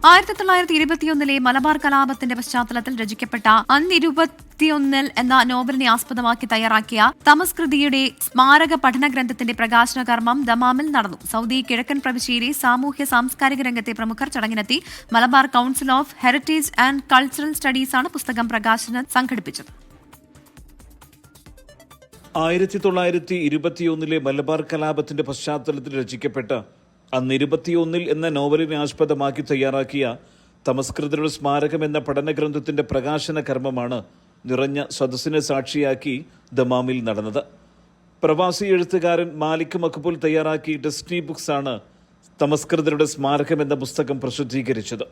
ആയിരത്തി തൊള്ളായിരത്തി ഇരുപത്തിയൊന്നിലെ മലബാർ കലാപത്തിന്റെ പശ്ചാത്തലത്തിൽ രചിക്കപ്പെട്ട അന്നിരുപത്തിയൊന്നിൽ എന്ന നോവലിനെ ആസ്പദമാക്കി തയ്യാറാക്കിയ തമസ്കൃതിയുടെ സ്മാരക പഠന ഗ്രന്ഥത്തിന്റെ പ്രകാശന കർമ്മം ദമാമിൽ നടന്നു. സൗദി കിഴക്കൻ പ്രവിശ്യയിലെ സാമൂഹ്യ സാംസ്കാരിക രംഗത്തെ പ്രമുഖർ ചടങ്ങിനെത്തി. Malabar council of heritage and cultural സ്റ്റഡീസാണ് പുസ്തകം പ്രകാശനം സംഘടിപ്പിച്ചത്. ആയിരത്തി തൊള്ളായിരത്തി ഇരുപത്തിയൊന്നിലെ മലബാർ കലാപത്തിന്റെ പശ്ചാത്തലത്തിൽ രചിക്കപ്പെട്ട അന്ന് ഇരുപത്തിയൊന്നിൽ എന്ന നോവലിനെ ആസ്പദമാക്കി തയ്യാറാക്കിയ തമസ്കൃതരുടെ സ്മാരകം എന്ന പഠനഗ്രന്ഥത്തിന്റെ പ്രകാശന കർമ്മമാണ് നിറഞ്ഞ സദസ്സിനെ സാക്ഷിയാക്കി ദമാമിൽ നടന്നത്. പ്രവാസി എഴുത്തുകാരൻ മാലിക് മക്ബുൽ തയ്യാറാക്കി ഡെസ്റ്റിനി ബുക്സ് ആണ് തമസ്കൃതരുടെ സ്മാരകം എന്ന പുസ്തകം പ്രസിദ്ധീകരിച്ചത്.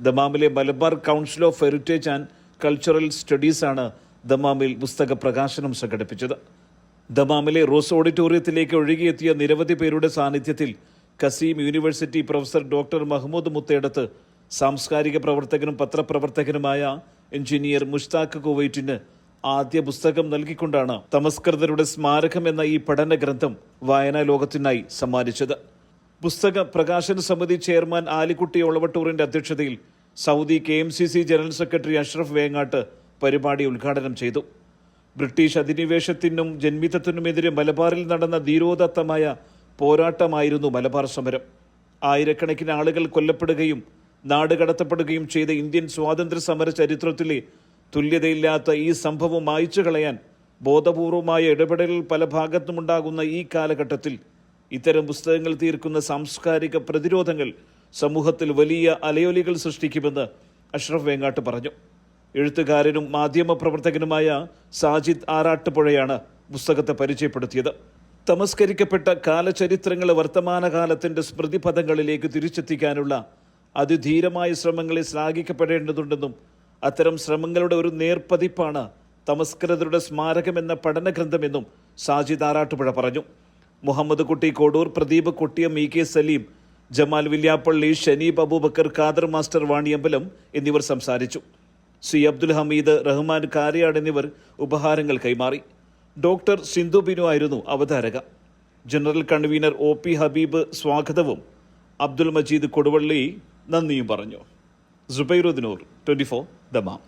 ദമാമിലെ Malabar council of heritage and cultural സ്റ്റഡീസാണ് ദമാമിൽ പുസ്തക പ്രകാശനം സംഘടിപ്പിച്ചത്. ദമാമിലെ റോസ് ഓഡിറ്റോറിയത്തിലേക്ക് ഒഴുകിയെത്തിയ നിരവധി പേരുടെ സാന്നിധ്യത്തിൽ Qassim university professor doctor Mahmood Muthedath സാംസ്കാരിക പ്രവർത്തകനും പത്രപ്രവർത്തകനുമായ എഞ്ചിനീയർ മുഷ്താഖ് കുവൈറ്റിന് ആദ്യ പുസ്തകം നൽകിക്കൊണ്ടാണ് തമസ്കൃതരുടെ സ്മാരകം എന്ന ഈ പഠന ഗ്രന്ഥം വായനാ ലോകത്തിനായി സമ്മാനിച്ചത്. പുസ്തക പ്രകാശന സമിതി ചെയർമാൻ ആലിക്കുട്ടി ഒളവട്ടൂറിന്റെ അധ്യക്ഷതയിൽ Saudi K M C C general secretary Ashraf Vengatt പരിപാടി ഉദ്ഘാടനം ചെയ്തു. ബ്രിട്ടീഷ് അധിനിവേശത്തിനും ജന്മിത്തത്തിനുമെതിരെ മലബാറിൽ നടന്ന ധീരോദത്തമായ പോരാട്ടമായിരുന്നു മലബാർ സമരം. ആയിരക്കണക്കിന് ആളുകൾ കൊല്ലപ്പെടുകയും നാട് കടത്തപ്പെടുകയും ചെയ്ത ഇന്ത്യൻ സ്വാതന്ത്ര്യ സമര ചരിത്രത്തിലെ തുല്യതയില്ലാത്ത ഈ സംഭവം മായ്ച്ചു കളയാൻ ബോധപൂർവമായ ഇടപെടലുകൾ പല ഭാഗത്തുമുണ്ടാകുന്ന ഈ കാലഘട്ടത്തിൽ ഇത്തരം പുസ്തകങ്ങൾ തീർക്കുന്ന സാംസ്കാരിക പ്രതിരോധങ്ങൾ സമൂഹത്തിൽ വലിയ അലയൊലികൾ സൃഷ്ടിക്കുമെന്ന് അഷ്റഫ് വേങ്ങാട്ട് പറഞ്ഞു. എഴുത്തുകാരനും മാധ്യമപ്രവർത്തകനുമായ സാജിദ് ആറാട്ടുപുഴയാണ് പുസ്തകത്തെ പരിചയപ്പെടുത്തിയത്. തമസ്കരിക്കപ്പെട്ട കാലചരിത്രങ്ങളെ വർത്തമാനകാലത്തിന്റെ സ്മൃതിപഥങ്ങളിലേക്ക് തിരിച്ചെത്തിക്കാനുള്ള അതിധീരമായ ശ്രമങ്ങളെ ശ്ലാഘിക്കപ്പെടേണ്ടതുണ്ടെന്നും അത്തരം ശ്രമങ്ങളുടെ ഒരു നേർപ്പതിപ്പാണ് തമസ്കൃതരുടെ സ്മാരകം എന്ന പഠനഗ്രന്ഥമെന്നും ഷാജി താറാട്ടുപുഴ പറഞ്ഞു. Muhammad Kutty Kodur Pradeep Kottiyam E K Saleem Jamal Villiappally Shaneeb Abubakar Khader master Vaniyambalam എന്നിവർ സംസാരിച്ചു. സി അബ്ദുൽ ഹമീദ് റഹ്മാൻ കാരിയാട് എന്നിവർ ഉപഹാരങ്ങൾ കൈമാറി. ഡോക്ടർ സിന്ധു ബിനു ആയിരുന്നു അവതാരക. General convener O P Habeeb സ്വാഗതവും അബ്ദുൽ മജീദ് കൊടുവള്ളി നന്ദിയും പറഞ്ഞു. സുബൈറുദ്ദിനൂർ ട്വന്റി ഫോർ ദമാം